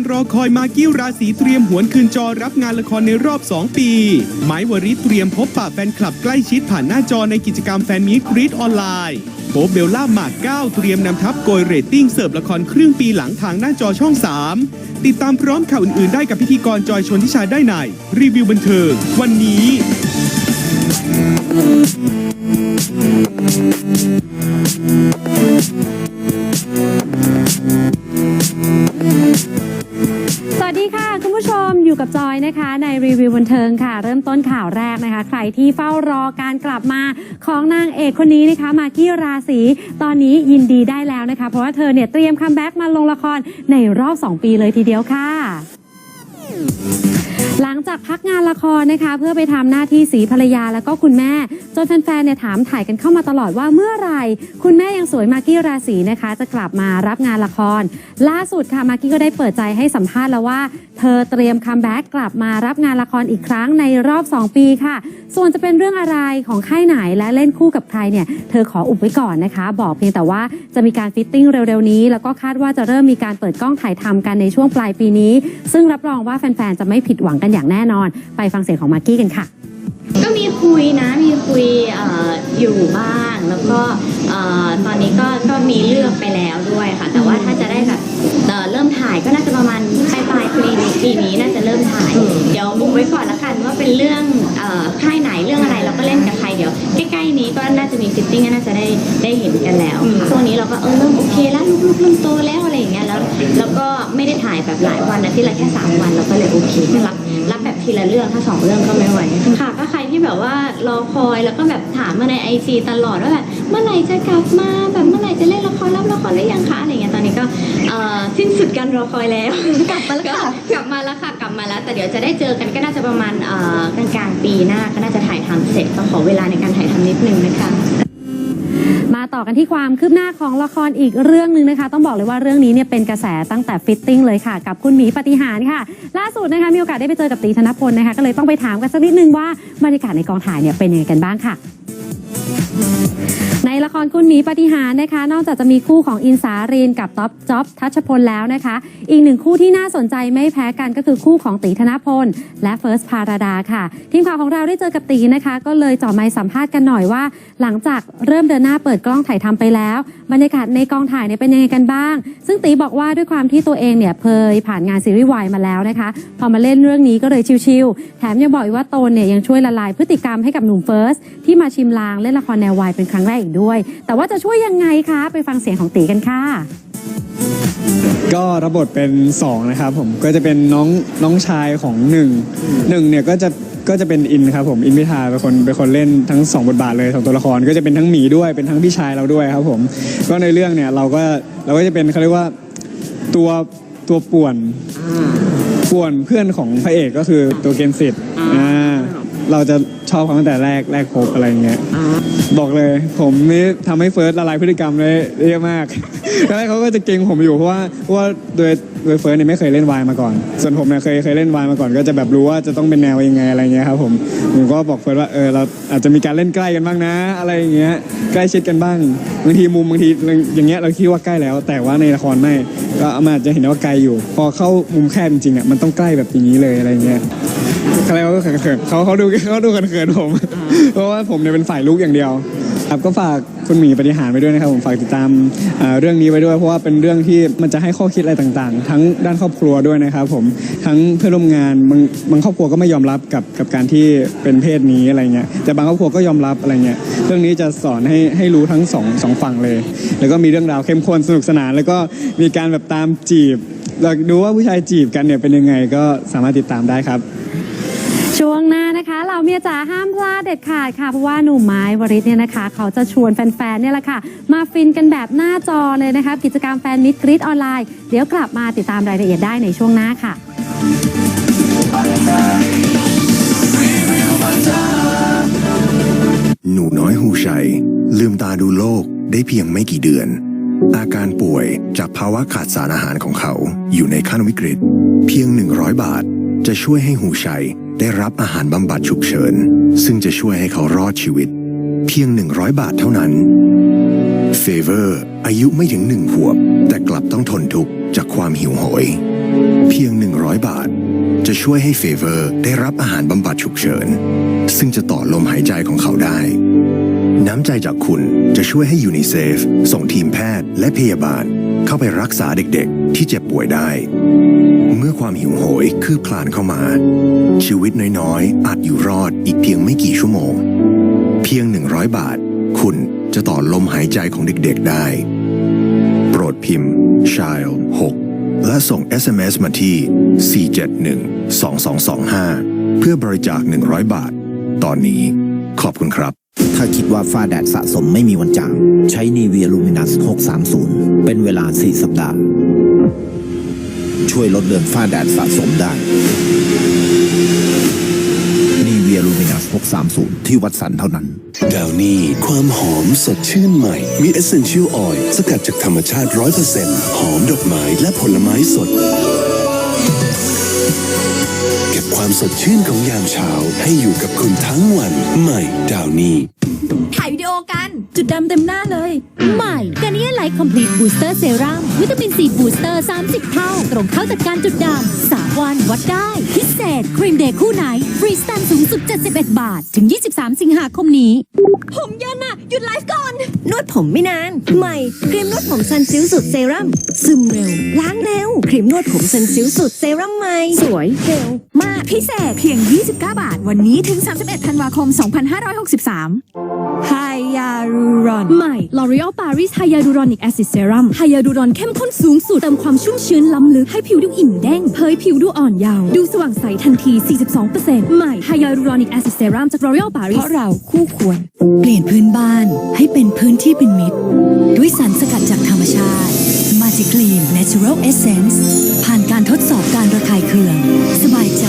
การรอคอยมากกี้ราศีเตรียมหวนคืนจอรับงานละครในรอบ 2 ปี ไม้วริเตรียมพบปะแฟนคลับใกล้ชิดผ่านหน้าจอในกิจกรรมแฟนมีตกรีดออนไลน์โป๊เบลล่าหมากเก้าเตรียมนำทัพโกยเรตติ้งเสิร์ฟละครครึ่งปีหลังทางหน้าจอช่อง 3 ติดตามพร้อมข่าวอื่น ๆ ได้กับพิธีกรจอยชนทิชาได้ในรีวิวบันเทิงวันนี้ รีวิวบันเทิงค่ะ เริ่มต้นข่าวแรกนะคะ ใครที่เฝ้ารอการกลับมาของนางเอกคนนี้นะคะ มากกี้ราศีตอนนี้ยินดีได้แล้วนะคะ เพราะว่าเธอเนี่ยเตรียมคัมแบ็กมาลงละครในรอบ 2 ปีเลยทีเดียวค่ะ หลังจากพักงานละครนะคะ เพื่อไปทำหน้าที่สีภรรยาแล้วก็คุณแม่ จนแฟนๆเนี่ยถามถ่ายกันเข้ามาตลอดว่าเมื่อไหร่คุณแม่ยังสวยมากกี้ราศีนะคะ จะกลับมารับงานละคร ล่าสุดค่ะมากกี้ก็ได้เปิดใจให้สัมภาษณ์แล้วว่า เธอเตรียมคัมแบ็กกลับมารับงานละครอีกครั้งในรอบ 2 ปีค่ะ ส่วนจะเป็นเรื่องอะไรของค่ายไหนและเล่นคู่กับใครเนี่ยเธอขออุบไว้ก่อนนะคะ บอกเพียงแต่ว่าจะมีการฟิตติ้งเร็วๆนี้ แล้วก็คาดว่าจะเริ่มมีการเปิดกล้องถ่ายทำกันในช่วงปลายปีนี้ ซึ่งรับรองว่าแฟนๆจะไม่ผิดหวังกันอย่างแน่นอน ไปฟังเสียงของมากกี้กันค่ะ ก็มีคุยนะมีคุยเอออยู่บ้างแล้วก็เอ่อตอนนี้ก็ก็มีเลือกไปแล้วด้วยค่ะ แต่ว่าถ้าจะได้แบบเอ่อเริ่มถ่ายก็น่าจะประมาณปลายปลายปีนี้ปีนี้น่าจะเริ่มถ่าย เดี๋ยวบุกไว้ก่อนละกันว่าเป็นเรื่องเอ่อค่ายไหนเรื่องอะไรเราก็เล่นกับใครเดี๋ยวใกล้ๆนี้ก็น่าจะมีฟิตติ้งก็น่าจะได้ได้เห็นกันแล้วค่ะช่วงนี้เราก็เออเริ่มโอเคแล้วลูกๆเริ่มโตแล้วอะไรอย่างเงี้ยแล้วแล้วก็ไม่ได้ถ่ายแบบหลายวันนะที่ละแค่สามวันเราก็เลยโอเครับรับ ทีละเรื่องถ้าสองเรื่องก็ไม่ไหวค่ะ ก็ใครที่แบบว่ารอคอยแล้วก็แบบถามมาในไอซีตลอดว่าแบบเมื่อไหร่จะกลับมาแบบเมื่อไหร่จะเล่นละครรับละครได้ยังคะอะไรเงี้ยตอนนี้ก็เอ่อสิ้นสุดการรอคอยแล้วกลับมาแล้วค่ะกลับมาแล้วค่ะกลับมาแล้ว แต่เดี๋ยวจะได้เจอกันก็น่าจะประมาณเอ่อกลางกลางๆปีหน้าก็น่าจะถ่ายทำเสร็จก็ขอเวลาในการถ่ายทำนิดนึงนะคะ มาต่อกันที่ความคืบหน้าของละครอีกเรื่องหนึ่งนะคะ ต้องบอกเลยว่าเรื่องนี้เนี่ยเป็นกระแสตั้งแต่ฟิตติ้งเลยค่ะ กับคุณหมีปฏิหารค่ะ ล่าสุดนะคะมีโอกาสได้ไปเจอกับตีธนพลนะคะก็เลยต้องไปถามกันสักนิดนึงว่าบรรยากาศในกองถ่ายเนี่ยเป็นยังไงกันบ้างค่ะ ละครคุณหมีปฏิหารนะคะ นอกจากจะมีคู่ของอินสารินกับท็อปจ๊อบทัชพลแล้วนะคะ อีกหนึ่งคู่ที่น่าสนใจไม่แพ้กันก็คือคู่ของตีธนพล และเฟิร์สพาราดาค่ะ ทีมข่าวของเราได้เจอกับตีนะคะ ก็เลยจ่อไมค์สัมภาษณ์กันหน่อยว่า หลังจากเริ่มเดินหน้าเปิดกล้องถ่ายทำไปแล้ว บรรยากาศในกองถ่ายเนี่ยเป็นยังไงกันบ้าง ซึ่งตีบอกว่าด้วยความที่ตัวเองเนี่ยเคยผ่านงานซีรีส์วายมาแล้วนะคะ พอมาเล่นเรื่องนี้ก็เลยชิลๆแถมยังบอกอีกว่าโตนเนี่ยยังช่วยละลายพฤติกรรมให้กับหนุ่มเฟิร์สที่มาชิมลางเล่นละครแนววายเป็นครั้งแรกอีกด้วยแต่ว่าจะช่วยยังไงคะ ไปฟังเสียงของตีกันค่ะก็รับบทเป็น2นะครับผมก็จะเป็นน้องน้องชายของหนึ่งหนึ่งเนี่ยก็จะก็จะเป็นอินครับผมอินพิธาเป็นคนเป็นคนเล่นทั้งสองบทบาทเลยสองตัวละครก็จะเป็นทั้งหมีด้วยเป็นทั้งพี่ชายเราด้วยครับผมก็ในเรื่องเนี่ยเราก็เราก็จะเป็นเขาเรียกว่าตัวตัวป่วนป่วนเพื่อนของพระเอกก็คือตัวเกมสิทธิ์อ่า เราจะชอบเขาตั้งแต่แรกแรกพบอะไรอย่างเงี้ยบอกเลย ผมนี่ทำให้เฟิร์สละลายพฤติกรรมได้เยอะมากตอนแรกเขาก็จะเก่งผมอยู่เพราะว่าเพราะว่าโดยโดยเฟิร์สเนี่ยไม่เคยเล่นวายมาก่อน ส่วนผมเนี่ยเคยเคยเล่นวายมาก่อนก็จะแบบรู้ว่าจะต้องเป็นแนวยังไงอะไรเงี้ยครับผมผมก็บอกเฟิร์สว่าเออเราอาจจะมีการเล่นใกล้กันบ้างนะ อะไรอย่างเงี้ยใกล้ชิดกันบ้างบางทีมุมบางทีอย่างเงี้ยเราคิดว่าใกล้แล้ว แต่ว่าในละครไม่ก็มันอาจจะเห็นว่าไกลอยู่ พอเข้ามุมแคบจริงๆอะมันต้องใกล้แบบอย่างนี้เลยอะไรเงี้ย เขาเรียกว่าเขินๆเขาเขาดูเขาดูเขินๆผม เพราะว่าผมเนี่ยเป็นฝ่ายลุกอย่างเดียว ครับก็ฝากคุณหมีปฏิหารไว้ด้วยนะครับผมฝากติดตามเอ่อเรื่องนี้ไว้ด้วย เพราะว่าเป็นเรื่องที่มันจะให้ข้อคิดอะไรต่างๆ ทั้งด้านครอบครัวด้วยนะครับผมทั้งเพื่อนร่วมงานบางบางครอบครัวก็ไม่ยอมรับกับกับการที่เป็นเพศนี้อะไรเงี้ยแต่บางครอบครัวก็ยอมรับอะไรเงี้ยเรื่องนี้จะสอนให้ให้รู้ทั้งสองสองฝั่งเลย แล้วก็มีเรื่องราวเข้มข้นสนุกสนาน แล้วก็มีการแบบตามจีบเราดูว่าผู้ชายจีบกันเนี่ยเป็นยังไงก็สามารถติดตามได้ครับช่วงหน้านะคะเหล่าเมียจ๋าห้ามพลาดเด็ดขาดค่ะ เพราะว่าหนุ่มไม้วริศเนี่ยนะคะ เขาจะชวนแฟนๆเนี่ยแหละค่ะ มาฟินกันแบบหน้าจอเลยนะคะกิจกรรมแฟนมิตรกรีดออนไลน์ เดี๋ยวกลับมาติดตามรายละเอียดได้ในช่วงหน้าค่ะ หนูน้อยหูชัย ลืมตาดูโลกได้เพียงไม่กี่เดือน อาการป่วยจากภาวะขาดสารอาหารของเขาอยู่ในขั้นวิกฤต เพียง 100 บาท จะช่วยให้หูชัย ได้รับอาหารบำบัดฉุกเฉิน ซึ่งจะช่วยให้เขารอดชีวิต เพียง 100 บาทเท่านั้นเฟเวอร์อายุไม่ถึงหนึ่งขวบ แต่กลับต้องทนทุกข์จากความหิวโหย เพียง 100 บาท จะช่วยให้เฟเวอร์ได้รับอาหารบำบัดฉุกเฉิน ซึ่งจะต่อลมหายใจของเขาได้ น้ำใจจากคุณจะช่วยให้ยูนิเซฟส่งทีมแพทย์และพยาบาล เข้าไปรักษาเด็กๆ ที่เจ็บป่วยได้ เมื่อความหิวโหยคืบคลานเข้ามา ชีวิตน้อยๆ อาจอยู่รอดอีกเพียงไม่กี่ชั่วโมง เพียง 100 บาท คุณจะต่อลมหายใจของเด็กๆได้ โปรดพิมพ์ child 6 และส่ง SMS มาที่ 471-2225 เพื่อบริจาค 100 บาท ตอนนี้ขอบคุณครับ ถ้าคิดว่าฝ้าแดดสะสมไม่มีวันจางใช้นีเวียลูมินัส 630 เป็นเวลา 4 สัปดาห์ ช่วยลดเลือนฝ้าแดดสะสมได้นีเวียลูมินัส 630 ที่วัดสันเท่านั้นดาวนี่ความหอมสดชื่นใหม่ มีเอเซนเชียลออยล์สกัดจากธรรมชาติ 100%หอมดอกไม้และผลไม้สด ความสดชื่นของยามเช้าให้อยู่กับคุณทั้งวันใหม่ดาวนี่ถ่ายวิดีโอกัน จุดดำเต็มหน้าเลย ใหม่กานิเอ ไลท์คอมพลีทบูสเตอร์เซรั่มวิตามินซีบูสเตอร์30 เท่า ตรงเข้าจัดการจุดดำ3วันวัดได้ พิเศษ ครีมเดย์คู่ไหน ฟรีสแตนสูงสุด 71 บาท ถึง 23 สิงหาคมนี้ ผมเย็นอะหยุดไลฟ์ก่อน นวดผมไม่นาน ใหม่ครีมนวดผมซันซิลสูตรเซรั่มซึมเร็ว ล้างเร็ว ครีมนวดผมซันซิลสูตรเซรั่มใหม่สวยเร็วมากพิเศษเพียง 29 บาท วันนี้ถึง 31 ธันวาคม 2563ไฮยาลูรอนใหม่ L'Oreal Paris Hyaluronic Acid Serum ไฮยาลูรอนเข้มข้นสูงสุดเติมความชุ่มชื้นล้ำลึกให้ผิวดูอิ่มเด้งเผยผิวดูอ่อนเยาว์ดูสว่างใสทันที 42%ใหม่ Hyaluronic Acid Serum จาก L'Oreal Paris เพราะเราคู่ควร เปลี่ยนพื้นบ้านให้เป็นพื้นที่เป็นมิตร ด้วยสารสกัดจากธรรมชาติ Magic Clean Natural Essence ผ่านการทดสอบการระคายเคือง สบายใจ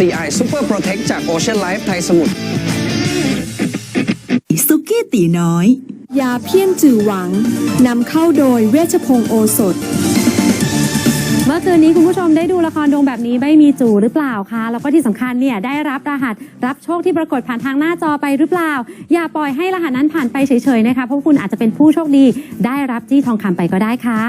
CI Super Protect จาก Ocean Life ไทยสมุทรสุกี้ตีน้อย ยาเพี้ยนจือหวังนำเข้าโดยเวชพงศ์โอสถเมื่อคืนนี้คุณผู้ชมได้ดูละครดวงแบบนี้ไม่มีจู่หรือเปล่าคะแล้วก็ที่สำคัญเนี่ยได้รับรหัสรับโชคที่ปรากฏผ่านทางหน้าจอไปหรือเปล่า อย่าปล่อยให้รหัสนั้นผ่านไปเฉยๆนะคะเพราะคุณอาจจะเป็นผู้โชคดี ได้รับจี้ทองคำไปก็ได้ค่ะ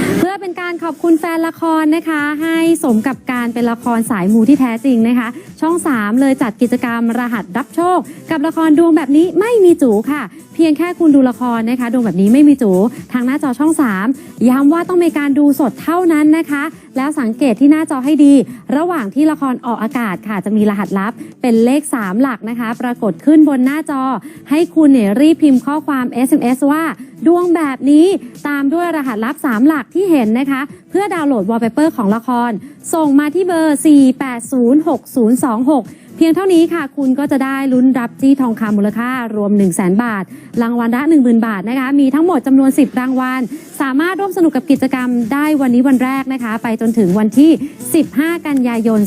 เพื่อเป็นการขอบคุณแฟนละครนะคะ ให้สมกับการเป็นละครสายมูที่แท้จริงนะคะ ช่อง 3 เลยจัดกิจกรรมรหัสรับโชค กับละครดวงแบบนี้ไม่มีจูค่ะ เพียงแค่คุณดูละครนะคะ ดวงแบบนี้ไม่มีจูทางหน้าจอช่อง 3 ย้ำว่าต้องมีการดูสดเท่านั้นนะคะ แล้วสังเกตที่หน้าจอให้ดี ระหว่างที่ละครออกอากาศค่ะ จะมีรหัสลับเป็นเลข 3 หลักนะคะ ปรากฏขึ้นบนหน้าจอ ให้คุณเนี่ยรีบพิมพ์ข้อความ SMS ว่า ดวงแบบนี้ตามด้วยรหัสลับ 3 หลักที่เห็นนะคะ เพื่อดาวน์โหลดวอลเปเปอร์ของละคร ส่งมาที่เบอร์ 4806026เพียงเท่านี้ค่ะ คุณก็จะได้ลุ้นรับจี้ทองคำมูลค่ารวม 1 0 0 0 0แบาท รางวัลละ 10,000 บาทนะคะ มีทั้งหมดจำนวน 10 รางวัล สามารถร่วมสนุกกับกิจกรรมได้วันนี้วันแรกนะคะ ไปจนถึงวันที่ 15 กันยายน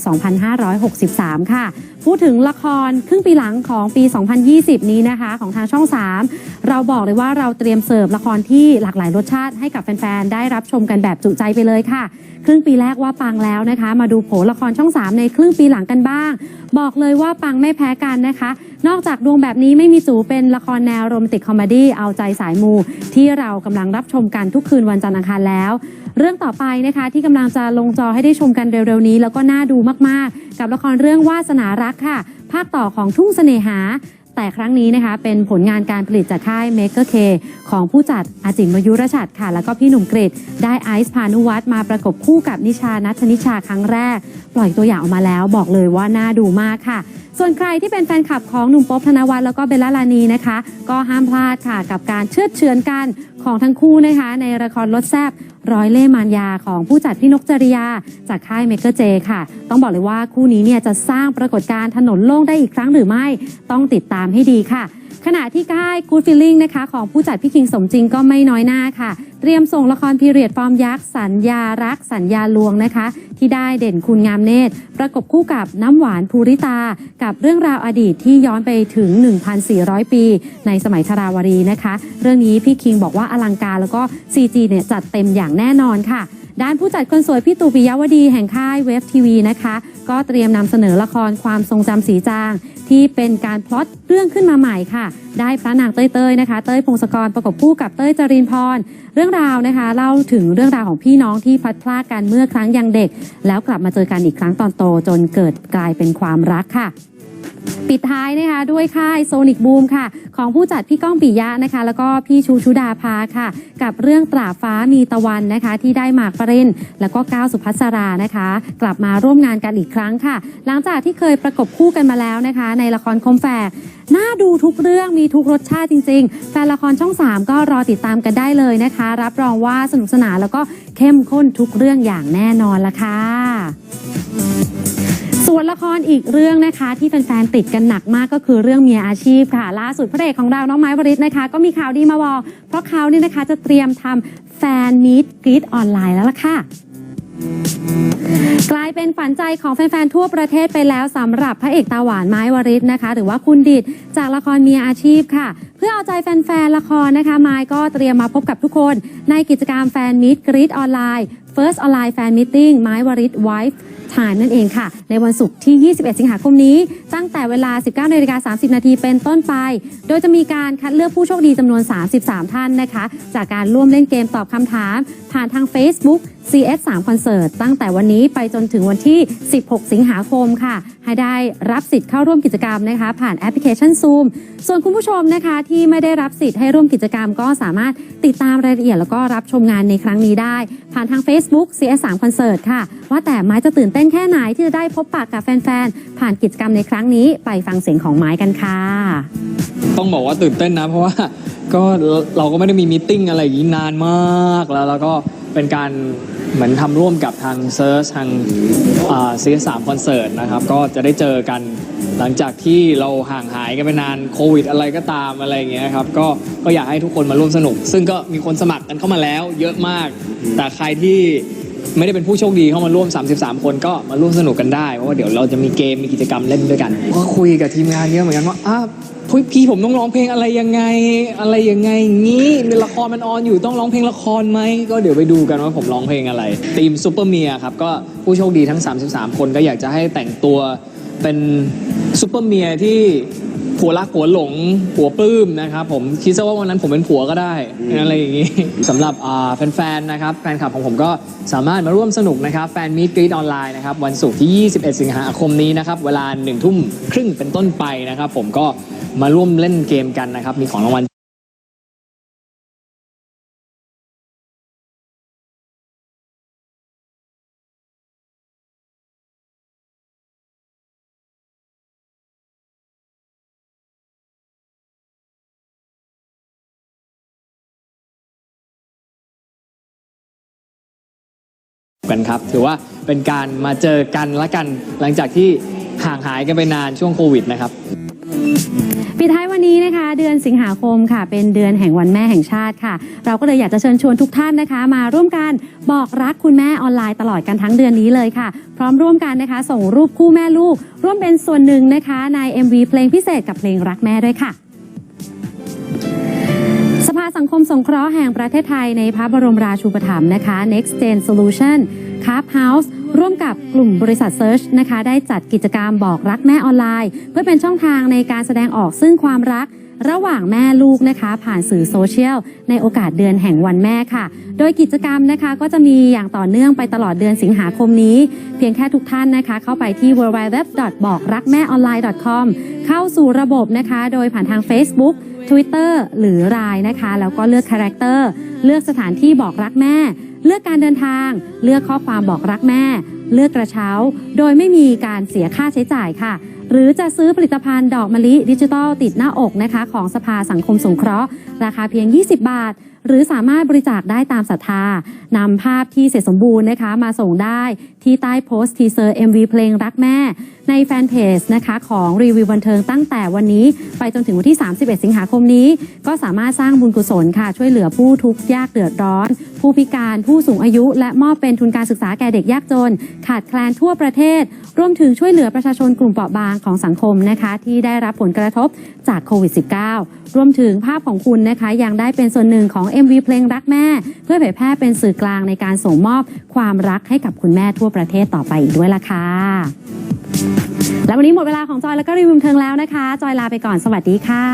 2563 ค่ะ พูดถึงละครครึ่งปีหลังของปี 2020 นี้นะคะ ของทางช่อง 3 เราบอกเลยว่าเราเตรียมเสิร์ฟละครที่หลากหลายรสชาติให้กับแฟน ๆ ได้รับชมกันแบบจุใจไปเลยค่ะ ครึ่งปีแรกว่าปังแล้วนะคะ มาดูโผละครช่อง 3 ในครึ่งปีหลังกันบ้าง บอกเลยว่าปังไม่แพ้กันนะคะ นอกจากดวงแบบนี้ไม่มีจูเป็นละครแนวโรแมนติกคอมเมดี้เอาใจสายมู ที่เรากำลังรับชมกันทุกคืนวันจันทร์อังคารแล้ว เรื่องต่อไปนะคะที่กำลังจะลงจอให้ได้ชมกันเร็วๆนี้ แล้วก็น่าดูมากๆ กับละครเรื่องวาสนารักค่ะ ภาคต่อของทุ่งเสน่หา แต่ครั้งนี้นะคะเป็นผลงานการผลิตจากค่าย Maker K ของผู้จัดอาจิมมยุรชัดค่ะ แล้วก็พี่หนุ่มกฤษได้ไอซ์พานุวัฒน์มาประกบคู่กับนิชานัทนิชาครั้งแรก ปล่อยตัวอย่างออกมาแล้วบอกเลยว่าน่าดูมากค่ะ ส่วนใครที่เป็นแฟนคลับของหนุ่มโป๊บธนวัฒน์แล้วก็เบลล่าลานีนะคะ ก็ห้ามพลาดค่ะกับการเชือดเชือนกันของทั้งคู่นะคะ ในละครรถแซบร้อยเล่มานยาของผู้จัดพี่นกจริยา จากค่ายเมกเกอร์เจค่ะ ต้องบอกเลยว่าคู่นี้เนี่ยจะสร้างปรากฏการณ์ถนนโล่งได้อีกครั้งหรือไม่ ต้องติดตามให้ดีค่ะ ขณะที่ค่าย Good Feeling นะคะ ของผู้จัดพี่คิงสมจริงก็ไม่น้อยหน้าค่ะ เตรียมส่งละครพีเรียดฟอร์มยักษ์สัญญารักสัญญาลวงนะคะ ที่ได้เด่นคุณงามเนตร ประกบคู่กับน้ำหวานภูริตา กับเรื่องราวอดีตที่ย้อนไปถึง 1,400 ปี ในสมัยธราวรีนะคะ เรื่องนี้พี่คิงบอกว่าอลังการแล้วก็ CG เนี่ยจัดเต็มอย่างแน่นอนค่ะ ด้านผู้จัดคนสวยพี่ตู่ปิยวดีแห่งค่ายเวฟทีวีนะคะ ก็เตรียมนำเสนอละครความทรงจำสีจาง ที่เป็นการพล็อตเรื่องขึ้นมาใหม่ค่ะ ได้พระนางเต้ยๆนะคะ เต้ยพงศกรประกบคู่กับเต้ยจรินพร เรื่องราวนะคะ เล่าถึงเรื่องราวของพี่น้องที่พลัดพรากกันเมื่อครั้งยังเด็ก แล้วกลับมาเจอกันอีกครั้งตอนโตจนเกิดกลายเป็นความรักค่ะ ปิดท้ายนะคะด้วยค่ายโซนิกบูมค่ะ ของผู้จัดพี่ก้องปิยะนะคะ แล้วก็พี่ชูชุดาภาค่ะ กับเรื่องตราฟ้ามีตะวันนะคะ ที่ได้หมากปรินแล้วก็ก้าวสุภัสรานะคะ กลับมาร่วมงานกันอีกครั้งค่ะ หลังจากที่เคยประกบคู่กันมาแล้วนะคะ ในละครคมแฝกน่าดูทุกเรื่องมีทุกรสชาติจริง ๆ แฟนละครช่อง 3 ก็รอติดตามกันได้เลยนะคะ รับรองว่าสนุกสนานแล้วก็เข้มข้นทุกเรื่องอย่างแน่นอนละค่ะ ส่วนละครอีกเรื่องนะคะที่แฟนๆติดกันหนักมากก็คือเรื่องเมียอาชีพค่ะ ล่าสุดพระเอกของเราน้องไม้วริศนะคะ ก็มีข่าวดีมาบอกเพราะเขาเนี่ยนะคะจะเตรียมทำแฟนมีตกรีดออนไลน์แล้วล่ะค่ะกลายเป็นฝันใจของแฟนๆทั่วประเทศไปแล้วสำหรับพระเอกตาหวานไม้วริศนะคะ หรือว่าคุณดิดจากละครเมียอาชีพค่ะ เพื่อเอาใจแฟนๆละครนะคะไม้ก็เตรียมมาพบกับทุกคน ในกิจกรรมแฟนมิตกรีดออนไลน์ First Online Fan Meeting ไม้วริศ Wife ทานนั่นเองค่ะ ในวันศุกร์ที่ 21 สิงหาคมนี้ ตั้งแต่เวลา 19นาฬิกา30 นาทีเป็นต้นไป โดยจะมีการคัดเลือกผู้โชคดีจำนวน 33 ท่านนะคะ จากการร่วมเล่นเกมตอบคำถาม ผ่านทาง Facebook CS3 Concert ตั้งแต่วันนี้ไปจนถึงวันที่ 16 สิงหาคมค่ะ ให้ได้รับสิทธิ์เข้าร่วมกิจกรรมนะคะ ผ่านแอปพลิเคชัน Zoom ส่วนคุณผู้ชมนะคะที่ไม่ได้รับสิทธิ์ให้ร่วมกิจกรรม ก็สามารถติดตามรายละเอียดแล้วก็รับชมงานในครั้งนี้ได้ ผ่านทาง Facebook CS3 Concert ค่ะ ว่าแต่ไม้จะตื่นเต้นแค่ไหนที่จะได้พบปะกับแฟนๆผ่านกิจกรรมในครั้งนี้ไปฟังเสียงของไม้กันค่ะ ต้องบอกว่าตื่นเต้นนะ เพราะว่า ก็เราก็ไม่ได้มีมิทติ้งอะไรอย่างนี้นานมากแล้วแล้วก็เป็นการ เหมือนทำร่วมกับทางเซิร์ชทางซีสามคอนเสิร์ตนะครับ ก็จะได้เจอกันหลังจากที่เราห่างหายกันไปนานโควิด อะไรก็ตามอะไรอย่างเงี้ยครับก็ก็อยากให้ทุกคนมาร่วมสนุก ซึ่งก็มีคนสมัครกันเข้ามาแล้ว เยอะมาก แต่ใครที่ไม่ได้เป็นผู้โชคดีเข้ามาร่วม 33 คนก็มาร่วมสนุกกันได้ เพราะว่าเดี๋ยวเราจะมีเกมมีกิจกรรมเล่นด้วยกัน ก็คุยกับทีมงานเยอะเหมือนกันว่าอ้า พี่พี่ผมต้องร้องเพลงอะไรยังไง อะไรยังไงงี้ในละครมันออนอยู่ต้องร้องเพลงละครไหมก็เดี๋ยวไปดูกันว่าผมร้องเพลงอะไรทีมซูเปอร์เมียครับ ก็ผู้โชคดีทั้ง 33 คนก็อยากจะให้แต่งตัวเป็นซูเปอร์เมียที่ผัวรักผัวหลงผัวปลื้มนะครับผมคิดซะว่าวันนั้นผมเป็นผัวก็ได้อะไรอย่างนี้ สำหรับแฟนๆนะครับแฟนคลับของผมก็สามารถมาร่วมสนุกนะครับแฟนมีตกรีดออนไลน์นะครับวันศุกร์ที่ 21 สิงหาคมนี้นะครับเวลา1ทุ่มครึ่งเป็นต้นไปนะครับผมก็ มาร่วมเล่นเกมกันนะครับ มีของรางวัลกันครับ ถือว่าเป็นการมาเจอกันละกันหลังจากที่ห่างหายกันไปนานช่วงโควิดนะครับ ปิดท้ายวันนี้นะคะ เดือนสิงหาคมค่ะ เป็นเดือนแห่งวันแม่แห่งชาติค่ะ เราก็เลยอยากจะเชิญชวนทุกท่านนะคะ มาร่วมกันบอกรักคุณแม่ออนไลน์ตลอดกันทั้งเดือนนี้เลยค่ะ พร้อมร่วมกันนะคะ ส่งรูปคู่แม่ลูก ร่วมเป็นส่วนหนึ่งนะคะ ใน MV เพลงพิเศษกับเพลงรักแม่ด้วยค่ะสภาสังคมสงเคราะห์แห่งประเทศไทยในพระบรมราชูปถัมภ์นะคะ Next Gen Solution c a r House ร่วมกับกลุ่มบริษัท Search นะคะ ได้จัดกิจกรรมบอกรักแม่ออนไลน์ เพื่อเป็นช่องทางในการแสดงออกซึ่งความรักระหว่างแม่ลูกนะคะ ผ่านสื่อโซเชียล ในโอกาสเดือนแห่งวันแม่ค่ะ โดยกิจกรรมนะคะก็จะมีอย่างต่อเนื่องไปตลอดเดือนสิงหาคมนี้ เพียงแค่ทุกท่านนะคะ เข้าไปที่ www. บอกรักแม่ออนไลน์ .com เข้าสู่ระบบนะคะ โดยผ่านทาง Facebook Twitter หรือรายนะคะ แล้วก็เลือกคาแรคเตอร์เลือกสถานที่บอกรักแม่ เลือกการเดินทาง เลือกข้อความบอกรักแม่เลือกกระเช้า โดยไม่มีการเสียค่าใช้จ่ายค่ะ หรือจะซื้อผลิตภัณฑ์ดอกมะลิดิจิทัลติดหน้าอกนะคะ ของสภาสังคมสงเคราะห์ ราคาเพียง 20 บาท หรือสามารถบริจาคได้ตามศรัทธานำภาพที่เสร็จสมบูรณ์นะคะ มาส่งได้ที่ใต้โพสต์ทีเซอร์ MV เพลงรักแม่ ในแฟนเพจนะคะของรีวิวบันเทิงตั้งแต่วันนี้ ไปจนถึงวันที่ 31 สิงหาคมนี้ ก็สามารถสร้างบุญกุศลค่ะ ช่วยเหลือผู้ทุกข์ยากเดือดร้อน ผู้พิการผู้สูงอายุ และมอบเป็นทุนการศึกษาแก่เด็กยากจนขาดแคลนทั่วประเทศ รวมถึงช่วยเหลือประชาชนกลุ่มเปราะบางของสังคมนะคะ ที่ได้รับผลกระทบจากโควิด -19 รวมถึงภาพของคุณนะคะยังได้เป็นส่วนหนึ่งของ MV เพลงรักแม่ เพื่อเผยแพร่เป็นสื่อกลางในการส่งมอบความรักให้กับคุณแม่ทั่วประเทศต่อไปอีกด้วยล่ะค่ะและวันนี้หมดเวลาของจอยแล้วก็รีวิวเทิงแล้วนะคะ จอยลาไปก่อนสวัสดีค่ะ